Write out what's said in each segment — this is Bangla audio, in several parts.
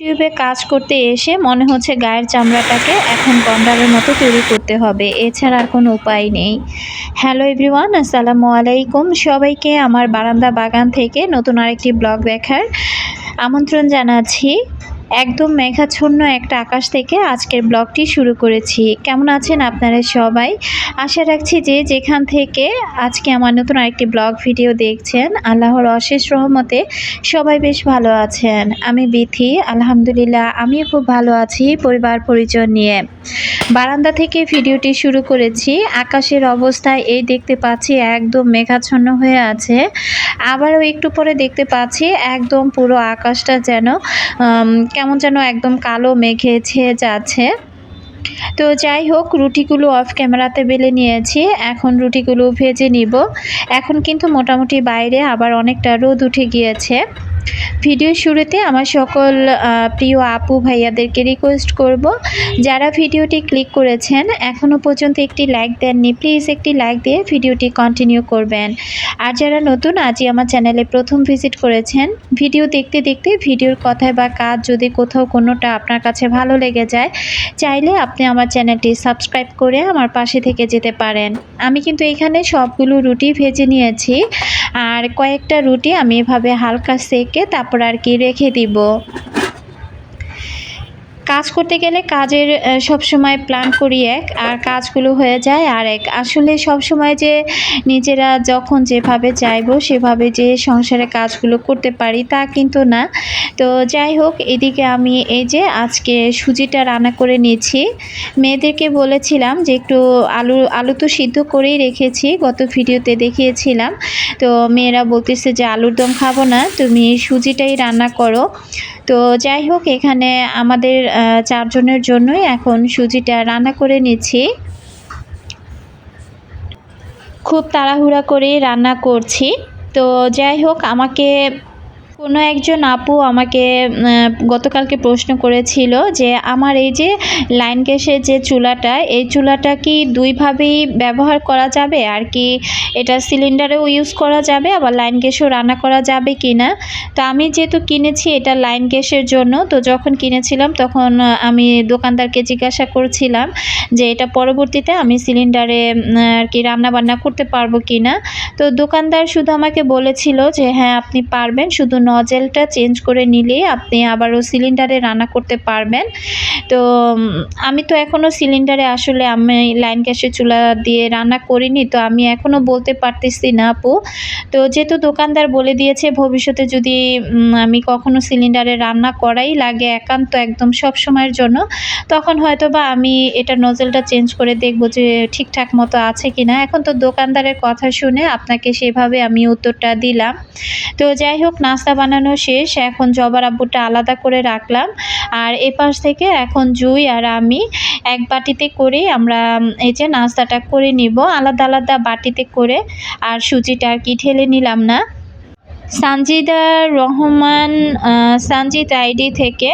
ইউটিউবে কাজ করতে এসে মনে হচ্ছে গায়ের চামড়াটাকে এখন গন্ডারের মতো তৈরি করতে হবে। এছাড়া আর কোনো উপায় নেই। হ্যালো এভরিওয়ান, আসসালামু আলাইকুম। সবাইকে আমার বারান্দা বাগান থেকে নতুন আরেকটি ব্লগ দেখার আমন্ত্রণ জানাচ্ছি। একদম মেঘাচ্ছন্ন একটা আকাশ থেকে আজকের ব্লগটি শুরু করেছি। কেমন আছেন আপনারা সবাই? আশা রাখছি যে যেখান থেকে আজকে আমার নতুন আরেকটি ব্লগ ভিডিও দেখছেন, আল্লাহর অশেষ রহমতে সবাই বেশ ভালো আছেন। আমি বিথি, আলহামদুলিল্লাহ, আমিও খুব ভালো আছি পরিবার পরিজন নিয়ে। বারান্দা থেকে ভিডিওটি শুরু করেছি। আকাশের অবস্থায় এই দেখতে পাচ্ছি একদম মেঘাচ্ছন্ন হয়ে আছে। আবারও একটু পরে দেখতে পাচ্ছি একদম পুরো আকাশটা যেন কেমন যেন একদম কালো মেঘে ছেয়ে যাচ্ছে। তো যাই হোক, রুটিগুলো অফ ক্যামেরাতে বেলে নিয়েছি। এখন রুটিগুলো ভেজে নিব। এখন কিন্তু মোটামুটি বাইরে আবার অনেকটা রোদ উঠে গিয়েছে। ভিডিও শুরুতে আমার সকল প্রিয় আপু ভাইয়াদেরকে রিকোয়েস্ট করব, যারা ভিডিওটি ক্লিক করেছেন এখনও পর্যন্ত একটি লাইক দেননি প্লিজ একটি লাইক দিয়ে ভিডিওটি কন্টিনিউ করবেন। আর যারা নতুন, আজই আমার চ্যানেলে প্রথম ভিজিট করেছেন ভিডিও দেখতে দেখতে ভিডিওর কথায় বা কাজ যদি কোথাও কোনোটা আপনার কাছে ভালো লেগে যায়, চাইলে আপনি আমার চ্যানেলটি সাবস্ক্রাইব করে আমার পাশে থেকে যেতে পারেন। আমি কিন্তু এখানে সবগুলো রুটি ভেজে নিয়েছি, আর কয়েকটা রুটি আমি এভাবে হালকা সেকে তারপর আর কি রেখে দিব। কাজ করতে গেলে কাজের সব সময় প্ল্যান করি এক, আর কাজগুলো হয়ে যায় আর এক। আসলে সব সময় যে নিজেরা যখন যেভাবে চাইব, সেভাবে যে সংসারে কাজগুলো করতে পারি তা কিন্তু না। তো যাই হোক, এদিকে আমি এই যে আজকে সুজিটা রান্না করে নিয়েছি। মেয়েদেরকে বলেছিলাম যে একটু আলু আলু তো সিদ্ধ করেই রেখেছি, গত ভিডিওতে দেখিয়েছিলাম। তো মেয়েরা বলতেছে যে আলুর দম খাব না, তুমি সুজিটাই রান্না করো। তো যাই হোক, এখানে আমাদের চারজনের জন্যই এখন সুজিটা রান্না করে নিচ্ছি। খুব তাড়াহুড়া করে রান্না করছি। তো যাই হোক, আমাকে কোনো একজন আপু আমাকে গতকালকে প্রশ্ন করেছিল যে আমার এই যে লাইন গ্যাসের যে চুলাটা, এই চুলাটা কি দুইভাবেই ব্যবহার করা যাবে? আর কি এটা সিলিন্ডারেও ইউজ করা যাবে, আবার লাইন গ্যাসেও রান্না করা যাবে কি না তো আমি যেহেতু কিনেছি এটা লাইন গ্যাসের জন্য, তো যখন কিনেছিলাম তখন আমি দোকানদারকে জিজ্ঞাসা করছিলাম যে এটা পরবর্তীতে আমি সিলিন্ডারে আর কি রান্না বান্না করতে পারব কি না তো দোকানদার শুধু আমাকে বলেছিল যে হ্যাঁ আপনি পারবেন, শুধু নজেলটা চেঞ্জ করে নিলেই আপনি আবারও সিলিন্ডারে রান্না করতে পারবেন। তো আমি তো এখনও সিলিন্ডারে আসলে আমি লাইন গ্যাসের চুলা দিয়ে রান্না করিনি, তো আমি এখনও বলতে পারতেছি না আপু। তো যেহেতু দোকানদার বলে দিয়েছে, ভবিষ্যতে যদি আমি কখনো সিলিন্ডারে রান্না করাই লাগে একান্ত একদম সব সময়ের জন্য, তখন হয়তো বা আমি এটা নজেলটা চেঞ্জ করে দেখব যে ঠিকঠাক মতো আছে কি না এখন তো দোকানদারের কথা শুনে আপনাকে সেভাবে আমি উত্তরটা দিলাম। তো যাই হোক, নাস্তা বানানো শেষ, এখন জবার আব্বুটা আলাদা করে রাখলাম। আর এপাশ থেকে এখন জুই আর আমি এক বাটিতে করে আমরা এই যে নাস্তাটা করে নিব। আলাদা আলাদা বাটিতে করে আর সুজিটা আর কি ঢেলে নিলাম না। সানজিদা রহমান সানজিদ আইডি থেকে।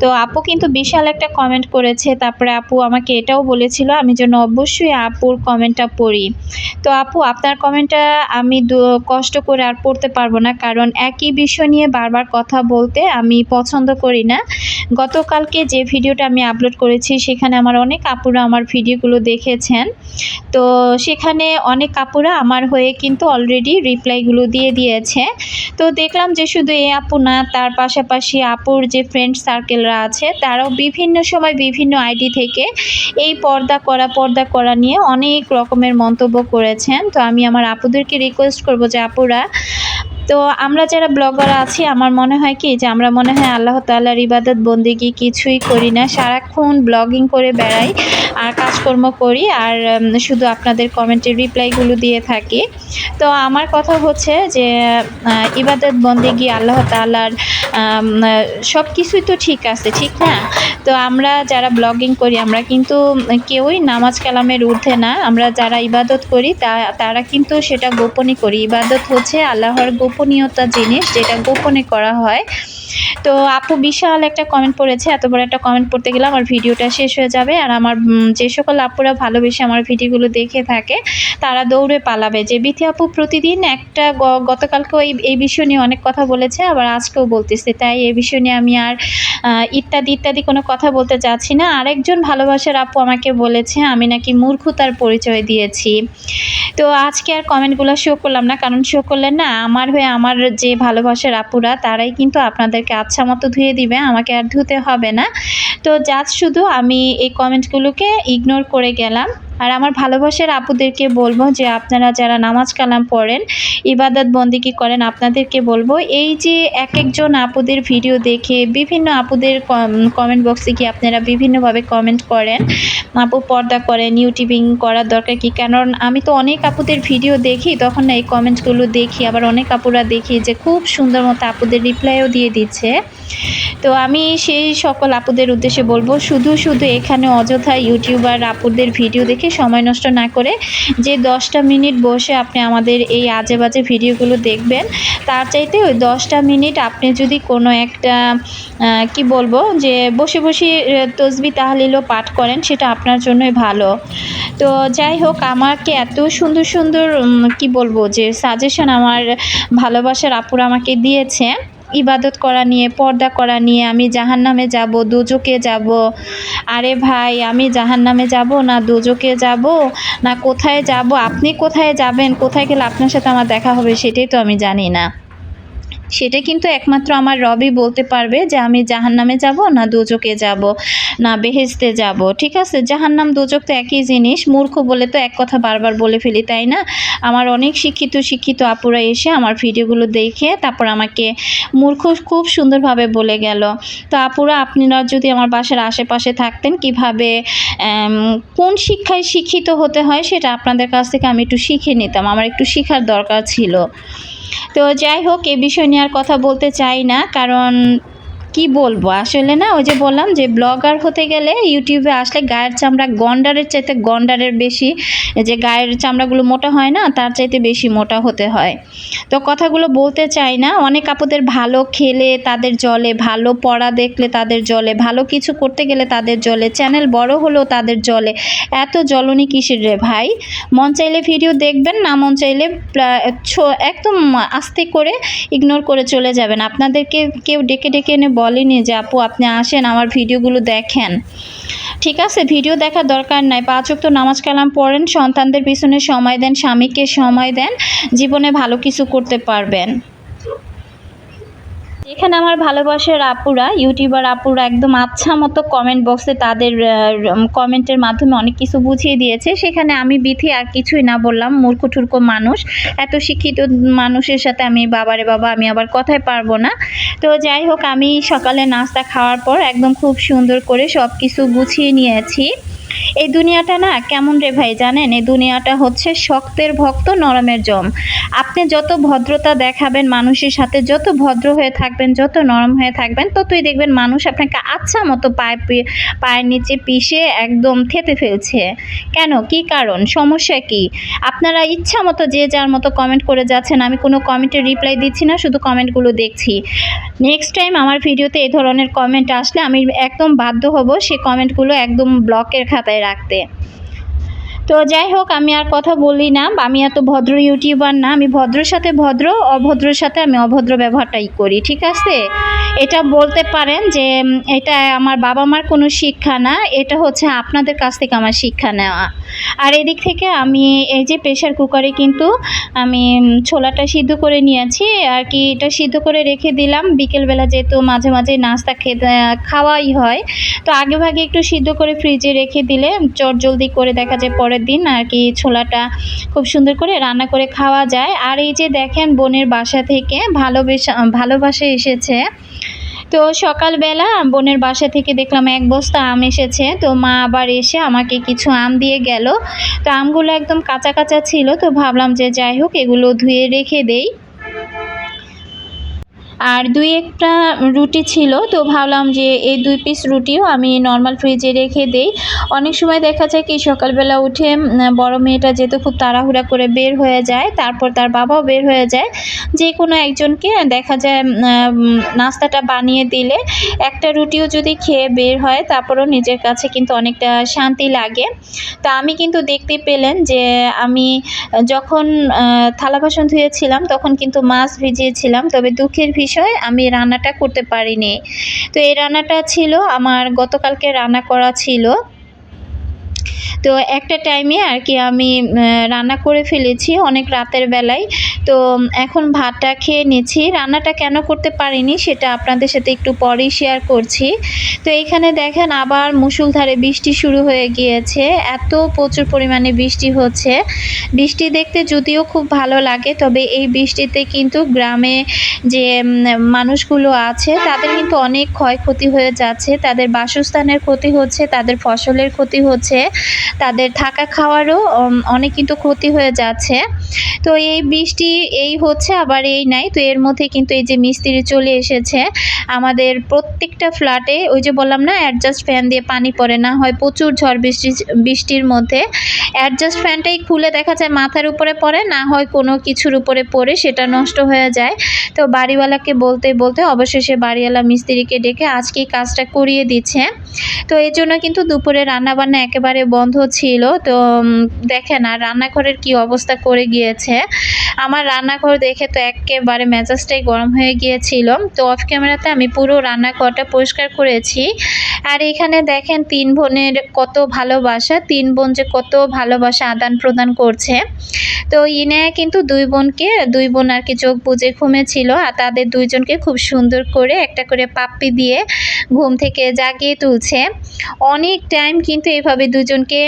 তো আপু কিন্তু বিশাল একটা কমেন্ট করেছে। তারপরে আপু আমাকে এটাও বলেছিল, আমি যেন অবশ্যই আপুর কমেন্টটা পড়ি। তো আপু, আপনার কমেন্টটা আমি কষ্ট করে আর পড়তে পারব না, কারণ একই বিষয় নিয়ে বারবার কথা বলতে আমি পছন্দ করি না। গতকালকে যে ভিডিওটা আমি আপলোড করেছি, সেখানে আমার অনেক আপুরা আমার ভিডিওগুলো দেখেছেন। তো সেখানে অনেক আপুরা আমার হয়ে কিন্তু অলরেডি রিপ্লাইগুলো দিয়ে দিয়েছে। তো দেখলাম যে শুধু এ আপু না, তার পাশাপাশি আপুর যে ফ্রেন্ড সার্কেলরা আছে, তারাও বিভিন্ন সময় বিভিন্ন আইডি থেকে এই পর্দা করা পর্দা করা নিয়ে অনেক রকমের মন্তব্য করেছেন। তো আমি আমার আপুদেরকে রিকোয়েস্ট করব যে আপুরা তো আমরা যারা ব্লগার আছি, আমার মনে হয় কি যে আমরা মনে হয় আল্লাহ তাল্লাহর ইবাদত বন্দিগি কিছুই করি না। সারাক্ষণ ব্লগিং করে বেড়াই আর কাজকর্ম করি আর শুধু আপনাদের কমেন্টের রিপ্লাইগুলো দিয়ে থাকি। তো আমার কথা হচ্ছে যে ইবাদত বন্দিগি, আল্লাহ তাল্লাহর সব কিছুই তো ঠিক আছে, ঠিক না? তো আমরা যারা ব্লগিং করি, আমরা কিন্তু কেউই নামাজ কালামের ঊর্ধ্বে না। আমরা যারা ইবাদত করি, তা, তারা কিন্তু সেটা গোপনই করি। ইবাদত হচ্ছে আল্লাহর গোপন গোপনীয়তা জিনিস যেটা গোপনে করা হয়। তো আপু বিশাল একটা কমেন্ট পড়েছে, এত বড় একটা কমেন্ট পড়তে গেলে আমার ভিডিওটা শেষ হয়ে যাবে। আর আমার যে সকল আপুরা ভালোবেসে আমার ভিডিওগুলো দেখে থাকে, তারা দৌড়ে পালাবে। যে বিথি আপু প্রতিদিন একটা গতকালকেও এই এই বিষয় নিয়ে অনেক কথা বলেছে, আবার আজকেও বলতেছে। তাই এই বিষয় নিয়ে আমি আর ইত্যাদি ইত্যাদি কোনো কথা বলতে চাচ্ছি না। আরেকজন ভালোবাসার আপু আমাকে বলেছে, আমি নাকি মূর্খতার পরিচয় দিয়েছি। তো আজকে আর কমেন্টগুলো শো করলাম না, কারণ শো করলে না, আমার হয়ে আমার যে ভালোবাসার আপুরা, তারাই কিন্তু আপনাদেরকে আচ্ছা মতো ধুয়ে দিবে, আমাকে আর ধুতে হবে না। তো জাস্ট শুধু আমি এই কমেন্টগুলোকে ইগনোর করে গেলাম। আর আমার ভালোবাসার আপুদেরকে বলব যে আপনারা যারা নামাজ কালাম পড়েন, ইবাদত বন্দিকি করেন, আপনাদেরকে বলব এই যে এক একজন আপুদের ভিডিও দেখে বিভিন্ন আপুদের কমেন্ট বক্সে কি আপনারা বিভিন্নভাবে কমেন্ট করেন। আপু পর্দা করেন ইউটিউবিং করার দরকার কি? কারণ আমি তো অনেক আপুদের ভিডিও দেখি, তখন না এই কমেন্টসগুলো দেখি। আবার অনেক আপুরা দেখি যে খুব সুন্দর মতো আপুদের রিপ্লাইও দিয়ে দিচ্ছে। তো আমি সেই সকল আপুদের উদ্দেশ্যে বলব শুধু শুধু এখানে অযথা ইউটিউবার আপুদের ভিডিও দেখে সময় নষ্ট না করে যে দশটা মিনিট বসে আপনি আমাদের এই আজে বাজে ভিডিওগুলো দেখবেন, তার চাইতে ওই দশটা মিনিট আপনি যদি কোনো একটা কি বলব, যে বসে বসে তসবি তাহলিলও পাঠ করেন, সেটা আপনার জন্যই ভালো। তো যাই হোক, আমাকে এত সুন্দর সুন্দর কি বলব, যে সাজেশন আমার ভালোবাসার আপুরা আমাকে দিয়েছে। ইবাদত করা নিয়ে, পর্দা করা নিয়ে আমি জাহান নামে যাব, দুজকে যাব। আরে ভাই, আমি জাহান নামে যাব না দুজকে যাব? না কোথায় যাব? আপনি কোথায় যাবেন? কোথায় গেলে আপনার সাথে আমার দেখা হবে? সেটাই তো আমি জানি না। সেটা কিন্তু একমাত্র আমার রবি বলতে পারবে যে আমি জাহান্নামে যাব না দোজকে যাব, না বেহেস্তে যাব, ঠিক আছে? জাহান্নাম দোজক তো একই জিনিস। মূর্খ বলে তো এক কথা বারবার বলে ফেলি, তাই না? আমার অনেক শিক্ষিত শিক্ষিত আপুরা এসে আমার ভিডিওগুলো দেখে তারপর আমাকে মূর্খ খুব সুন্দরভাবে বলে গেল। তো আপুরা, আপনারা যদি আমার বাসার আশেপাশে থাকতেন, কীভাবে কোন শিক্ষায় শিক্ষিত হতে হয় সেটা আপনাদের কাছ থেকে আমি একটু শিখে নিতাম। আমার একটু শেখার দরকার ছিল। তো যাই হোক এ বিষয় নিয়ে আর কথা বলতে চাই না কারণ কি বলব? আসলে না, ওই যে বললাম যে ব্লগার হতে গেলে ইউটিউবে আসলে গায়ের চামড়া গন্ডারের চাইতে গন্ডারের বেশি, যে গায়ের চামড়াগুলো মোটা হয় না, তার চাইতে বেশি মোটা হতে হয়। তো কথাগুলো বলতে চাই না, অনেক আপুদের ভালো খেলে তাদের জলে, ভালো পড়া দেখলে তাদের জলে, ভালো কিছু করতে গেলে তাদের জলে, চ্যানেল বড় হলেও তাদের জলে, এত জ্বলনি কিসের রে ভাই? মন চাইলে ভিডিও দেখবেন, না মন চাইলে একদম আস্তে করে ইগনোর করে চলে যাবেন। আপনাদেরকে কেউ ডেকে ডেকে এনে বলেনি যে, আপু, আপনি আসেন, আমার ভিডিওগুলো দেখেন। ঠিক আছে, ভিডিও দেখার দরকার নাই। পাঁচ তো নামাজ কালাম পড়েন, সন্তানদের পিছনে সময় দেন, স্বামীকে সময় দেন, জীবনে ভালো কিছু করতে পারবেন। এখানে আমার ভালোবাসার আপুরা, ইউটিউবার আপুরা একদম আচ্ছা মতো কমেন্ট বক্সে তাদের কমেন্টের মাধ্যমে অনেক কিছু বুঝিয়ে দিয়েছে। সেখানে আমি বিথি আর কিছুই না বললাম, মূর্খ টুর্খ মানুষ। এত শিক্ষিত মানুষের সাথে আমি বাবারে বাবা, আমি আবার কথাই পারব না। তো যাই হোক, আমি সকালে নাস্তা খাওয়ার পর একদম খুব সুন্দর করে সব কিছু গুছিয়ে নিয়েছি। এই দুনিয়াটা না কেমন রে ভাই জানেন? এই দুনিয়াটা হচ্ছে শক্তের ভক্ত, নরমের জম। আপনি যত ভদ্রতা দেখাবেন মানুষের সাথে, যত ভদ্র হয়ে থাকবেন, যত নরম হয়ে থাকবেন, ততই দেখবেন মানুষ আপনাকে আচ্ছা মতো পায়ে পায়ের নিচে পিষে একদম থেতে ফেলছে। কেন? কি কারণ? সমস্যা কি? আপনারা ইচ্ছা মতো যে যার মতো কমেন্ট করে যাচ্ছেন, আমি কোনো কমেন্টের রিপ্লাই দিচ্ছি না, শুধু কমেন্টগুলো দেখছি। নেক্সট টাইম আমার ভিডিওতে এই ধরনের কমেন্ট আসলে আমি একদম বাধ্য হব সেই কমেন্টগুলো একদম ব্লকের খাতায় রাখতে। তো যাই হোক, আমি আর কথা বলি না। আমি এত ভদ্র ইউটিউবার না, আমি ভদ্রর সাথে ভদ্র, অভদ্রর সাথে আমি অভদ্র ব্যবহারটাই করি, ঠিক আছে? এটা বলতে পারেন যে এটা আমার বাবা মার কোনো শিক্ষা না, এটা হচ্ছে আপনাদের কাছ থেকে আমার শিক্ষা নেওয়া। আর এদিক থেকে আমি এই যে প্রেশার কুকারে কিন্তু আমি ছোলাটা সিদ্ধ করে নিয়েছি, আর কি এটা সিদ্ধ করে রেখে দিলাম। বিকেলবেলা যেহেতু মাঝে মাঝে নাস্তা খেতে, খাওয়াই হয়, তো আগে ভাগে একটু সিদ্ধ করে ফ্রিজে রেখে দিলে চট জলদি করে দেখা যায় পরের দিন আর কি ছোলাটা খুব সুন্দর করে রান্না করে খাওয়া যায়। আর এই যে দেখেন বোনের বাসা থেকে ভালোবেসা, ভালোবাসে এসেছে। তো সকালবেলা বোনের বাসা থেকে দেখলাম এক বস্তা আম এসেছে। তো মা আবার এসে আমাকে কিছু আম দিয়ে গেল। তো আমগুলো একদম কাঁচা কাঁচা ছিল। তো ভাবলাম যে যাই হোক এগুলো ধুয়ে রেখে দেই। আর দুই একটা রুটি ছিল, তো ভাবলাম যে এই দুই পিস রুটিও আমি নর্মাল ফ্রিজে রেখে দেই। অনেক সময় দেখা যায় কি, সকালবেলা উঠে বড় মেয়েটা যেহেতু খুব তাড়াহুড়া করে বের হয়ে যায়, তারপর তার বাবাও বের হয়ে যায়। যে কোনো একজনকে দেখা যায় নাস্তাটা বানিয়ে দিলে একটা রুটিও যদি খেয়ে বের হয়, তারপরও নিজের কাছে কিন্তু অনেকটা শান্তি লাগে। তা আমি কিন্তু দেখতে পেলেন যে আমি যখন থালা বাসন ধুয়েছিলাম, তখন কিন্তু মাছ ভিজিয়েছিলাম, তবে দুঃখের বিষয় আমি রান্নাটা করতে পারিনি। তো এই রান্নাটা ছিল আমার গতকালকে রান্না করা ছিল। তো একটা টাইমে আর কি আমি রান্না করে ফেলেছি অনেক রাতের বেলায়। তো এখন ভাতটা খেয়ে নিচ্ছি। রান্নাটা কেন করতে পারিনি সেটা আপনাদের সাথে একটু পরেই শেয়ার করছি। তো এইখানে দেখেন আবার মুষলধারে বৃষ্টি শুরু হয়ে গিয়েছে। এত প্রচুর পরিমাণে বৃষ্টি হচ্ছে। বৃষ্টি দেখতে যদিও খুব ভালো লাগে, তবে এই বৃষ্টিতে কিন্তু গ্রামে যে মানুষগুলো আছে, তাদের কিন্তু অনেক ক্ষয়ক্ষতি হয়ে যাচ্ছে। তাদের বাসস্থানের ক্ষতি হচ্ছে, তাদের ফসলের ক্ষতি হচ্ছে। তাদের থাকা খাওয়ারও অনেক কিন্তু ক্ষতি হয়ে যাচ্ছে। তো এই বৃষ্টি, এই হচ্ছে আবার এই নাই। তো এর মধ্যে কিন্তু এই যে মিস্ত্রি চলে এসেছে, আমাদের প্রত্যেকটা ফ্ল্যাটে ওই যে বললাম না অ্যাডজাস্ট ফ্যান দিয়ে পানি পড়ে, না হয় প্রচুর ঝড় বৃষ্টি, বৃষ্টির মধ্যে। অ্যাডজাস্ট ফ্যানটাই খুলে দেখা যায় মাথার উপরে পড়ে, না হয় কোনো কিছুর উপরে পড়ে, সেটা নষ্ট হয়ে যায়। তো বাড়িওয়ালাকে বলতে বলতে অবশেষে বাড়িওয়ালা মিস্ত্রিকে ডেকে আজকেই কাজটা করিয়ে দিচ্ছে। তো এই জন্য কিন্তু দুপুরে রান্নাবান্না একেবারে বন্ধ ছিল, তো দেখে দেখেন আর রান্নাঘরের কি অবস্থা করে গিয়েছে। আমার রান্নাঘর দেখে তো একেবারে মেজাজটাই গরম হয়ে গিয়েছিল। তো অফ ক্যামেরাতে আমি পুরো রান্নাঘরটা পরিষ্কার করেছি। আর এখানে দেখেন তিন বোনের কত ভালোবাসা, তিন বোন যে কত ভালোবাসা আদান প্রদান করছে। তো ইনায়া কিন্তু দুই বোনকে, দুই বোন আর কি চোখ বুজে ঘুমেছিল আর তাদের দুইজনকে খুব সুন্দর করে একটা করে পাপ্পি দিয়ে ঘুম থেকে জাগিয়ে তুলছে। অনেক টাইম কিন্তু এভাবে দুজনকে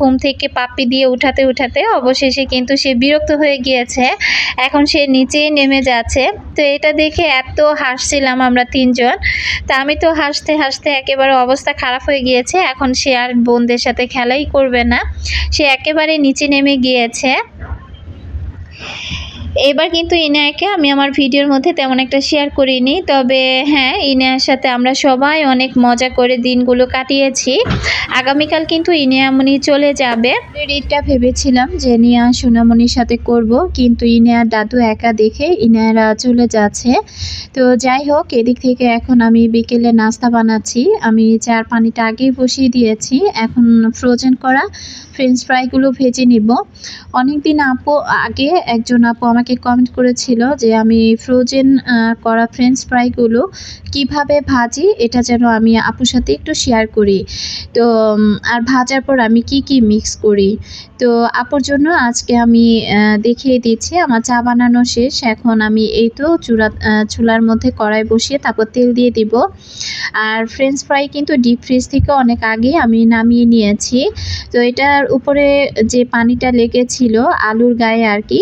ঘুম থেকে পাপ্পি দিয়ে উঠাতে উঠাতে অবশেষে কিন্তু সে বিরক্ত হয়ে গিয়েছে। এখন সে নিচে নেমে যাচ্ছে। তো এটা দেখে এত হাসছিলাম আমরা তিনজন। তা আমি তো হাসতে হাসতে একেবারে অবস্থা খারাপ হয়ে গিয়েছে। এখন সে আর বোনদের সাথে খেলাই করবে না। সে একেবারে নিচে নেমে গিয়েছে। এবার কিন্তু ইনায়াকে আমি আমার ভিডিওর মধ্যে তেমন একটা শেয়ার করিনি, তবে হ্যাঁ ইনায়ার সাথে আমরা সবাই অনেক মজা করে দিনগুলো কাটিয়েছি। আগামীকাল কিন্তু ইনিয়ামনি চলে যাবে। ঈদটা ভেবেছিলাম যে নিয়া সোনামণির সাথে করব, কিন্তু ইনিয়ার দাদু একা দেখে ইনায়ারা চলে যাচ্ছে। তো যাই হোক, এদিক থেকে এখন আমি বিকেলে নাস্তা বানাচ্ছি। আমি চার পানিটা আগেই বসিয়ে দিয়েছি। এখন ফ্রোজেন করা। ফ্রেঞ্চ ফ্রাইগুলো ভেজে নিব। অনেকদিন আপু আগে একজন আপু আমাকে কমেন্ট করেছিল যে আমি ফ্রোজেন করা ফ্রেঞ্চ ফ্রাইগুলো কীভাবে ভাজি এটা যেন আমি আপুর সাথে একটু শেয়ার করি। তো আর ভাজার পর আমি কি কি মিক্স করি? তো আপুর জন্য আজকে আমি দেখিয়ে দিচ্ছি। আমার চা বানানো শেষ। এখন আমি এই তো আহ, চুলার মধ্যে কড়াই বসিয়ে তারপর তেল দিয়ে দিব। আর ফ্রেঞ্চ ফ্রাই কিন্তু ডিপ ফ্রিজ থেকে অনেক আগে আমি নামিয়ে নিয়েছি। তো এটার উপরে যে পানিটা লেগেছিল আলুর গায়ে আর কি,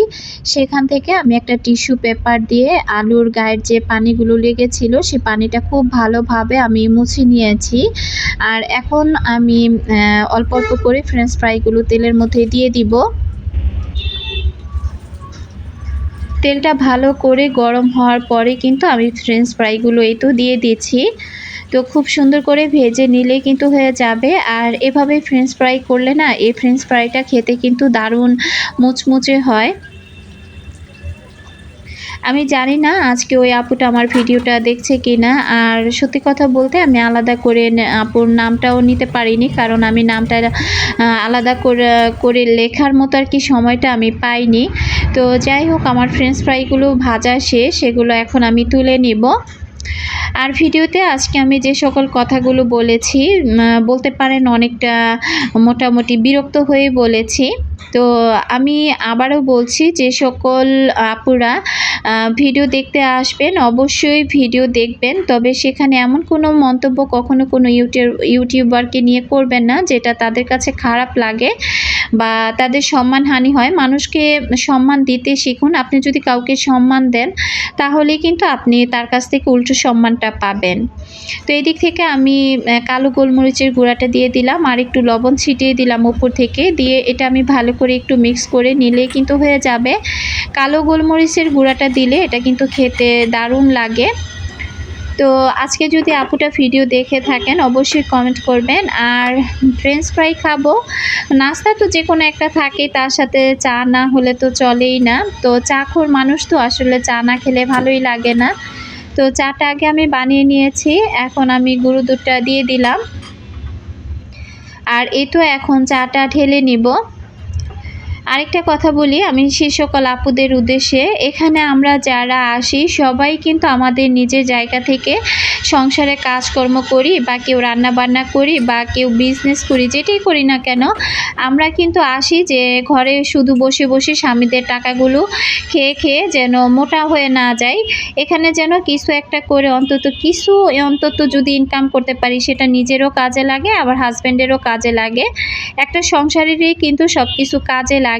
সেখান থেকে আমি একটা টিস্যু পেপার দিয়ে আলুর গায়ের যে পানিগুলো লেগেছিল, সে পানিটা খুব ভালোভাবে আমি মুছে নিয়েছি। আর এখন আমি অল্প অল্প করে ফ্রেঞ্চ ফ্রাইগুলো তেলের মধ্যে দিয়ে দিব। তেলটা ভালো করে গরম হওয়ার পরে কিন্তু আমি ফ্রেঞ্চ ফ্রাইগুলো এই তো দিয়ে দিচ্ছি। তো খুব সুন্দর করে ভেজে নিলে কিন্তু হয়ে যাবে। আর এভাবে ফ্রেঞ্চ ফ্রাই করলে না, এই ফ্রেঞ্চ ফ্রাইটা খেতে কিন্তু দারুণ মুচমুচে হয়। আমি জানি না আজকে ওই আপুটা আমার ভিডিওটা দেখছে কি না আর সত্যি কথা বলতে আমি আলাদা করে আপুর নামটাও নিতে পারিনি, কারণ আমি নামটা আলাদা করে করে লেখার মতো আর কি সময়টা আমি পাইনি। তো যাই হোক, আমার ফ্রেঞ্চ ফ্রাইগুলো ভাজা শেষ সেগুলো এখন আমি তুলে নিব। আর ভিডিওতে আজকে আমি যে সকল কথাগুলো বলেছি বলতে পারেন অনেকটা মোটামুটি বিরক্ত হয়ে বলেছি। তো আমি আবারও বলছি যে সকল আপুরা ভিডিও দেখতে আসবেন, অবশ্যই ভিডিও দেখবেন। তবে সেখানে এমন কোনো মন্তব্য কখনো কোনো ইউটিউব, ইউটিউবারকে নিয়ে করবেন না, যেটা তাদের কাছে খারাপ লাগে বা তাদের সম্মানহানি হয়। মানুষকে সম্মান দিতে শিখুন। আপনি যদি কাউকে সম্মান দেন তাহলে কিন্তু আপনি তার কাছ থেকে উল্টো সম্মানটা পাবেন। তো এদিক থেকে আমি কালো গোলমরিচের গুঁড়াটা দিয়ে দিলাম, আর একটু লবণ ছিটিয়ে দিলাম উপর থেকে। দিয়ে এটা আমি ভালো ভালো করে একটু মিক্স করে নিলে কিন্তু হয়ে যাবে। কালো গোলমরিচের গুঁড়াটা দিলে এটা কিন্তু খেতে দারুণ লাগে। তো আজকে যদি আপুটা ভিডিও দেখে থাকেন, অবশ্যই কমেন্ট করবেন। আর ফ্রেঞ্চ ফ্রাই খাব। নাস্তা তো যে কোনো একটা থাকে, তার সাথে চা না হলে তো চলেই না। তো চা খোর মানুষ তো আসলে চা না খেলে ভালোই লাগে না। তো চাটা আগে আমি বানিয়ে নিয়েছি, এখন আমি গুঁড়ো দুধটা দিয়ে দিলাম। আর এ তো এখন চাটা ঢেলে নিব। আরেকটা কথা বলি, আমি সে সকল আপুদের উদ্দেশ্যে, এখানে আমরা যারা আসি, সবাই কিন্তু আমাদের নিজের জায়গা থেকে সংসারে কাজকর্ম করি বা কেউ রান্না বান্না করি বা কেউ বিজনেস করি, যেটাই করি না কেন, আমরা কিন্তু আসি যে ঘরে শুধু বসে বসে স্বামীদের টাকাগুলো খেয়ে খেয়ে যেন মোটা হয়ে না যায় এখানে যেন কিছু একটা করে অন্তত কিছু অন্তত যদি ইনকাম করতে পারি, সেটা নিজেরও কাজে লাগে, আবার হাজব্যান্ডেরও কাজে লাগে। একটা সংসারেরই কিন্তু সব কিছু কাজে লাগে।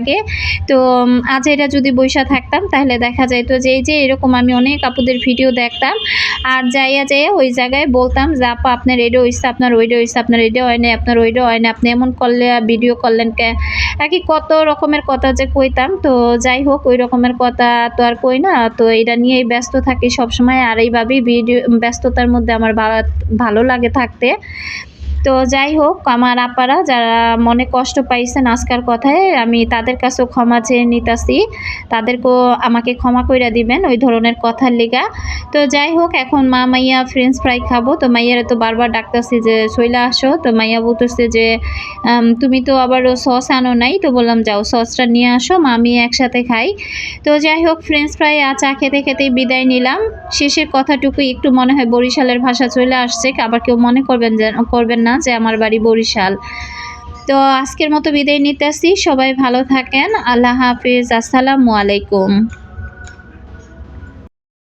তো আজ এরা যদি বৈশা থাকতাম, তাহলে দেখা যাইতো যে এই যে এরকম আমি অনেক আপুদের ভিডিও দেখতাম। আর যাইয়া যাইয়া ওই জায়গায় বলতাম যে, আপা, আপনার এটা হয়েছে আপনার ওইটা হয়েছে আপনার এটা হয় না আপনার ওইটা হয় না আপনি এমন করলে ভিডিও করলেন কে? কি কত রকমের কথা যে কইতাম। তো যাই হোক, ওই রকমের কথা তো আর কই না। তো এটা নিয়েই ব্যস্ত থাকি সবসময়। আর এইভাবেই ভিডিও, ব্যস্ততার মধ্যে আমার ভালো লাগে থাকতে। তো যাই হোক, আমার আপারা যারা মনে কষ্ট পাইছেন আজকার কথায়, আমি তাদের কাছেও ক্ষমা চেয়ে নিতাছি। তাদেরকেও আমাকে ক্ষমা কইরা দিবেন ওই ধরনের কথার লিগা। তো যাই হোক, এখন মা মাইয়া ফ্রেঞ্চ ফ্রাই খাব। তো মাইয়ারা তো বারবার ডাকতেছি যে, শৈলা আসো। তো মাইয়া বলতেছে যে তুমি তো আবার সস আনো নাই। তো বললাম, যাও সসটা নিয়ে আসো, মা, আমি একসাথে খাই। তো যাই হোক ফ্রেঞ্চ ফ্রাই আর চা খেতে খেতে বিদায় নিলাম। শেষের কথাটুকু একটু মনে হয় বরিশালের ভাষা চলে আসছে। আবার কেউ মনে করবেন করবেন না যে আমার বাড়ি বরিশাল। তো আজকের মতো বিদায় নিতে আসি সবাই ভালো থাকেন। আল্লাহ হাফিজ। আসসালামু আলাইকুম।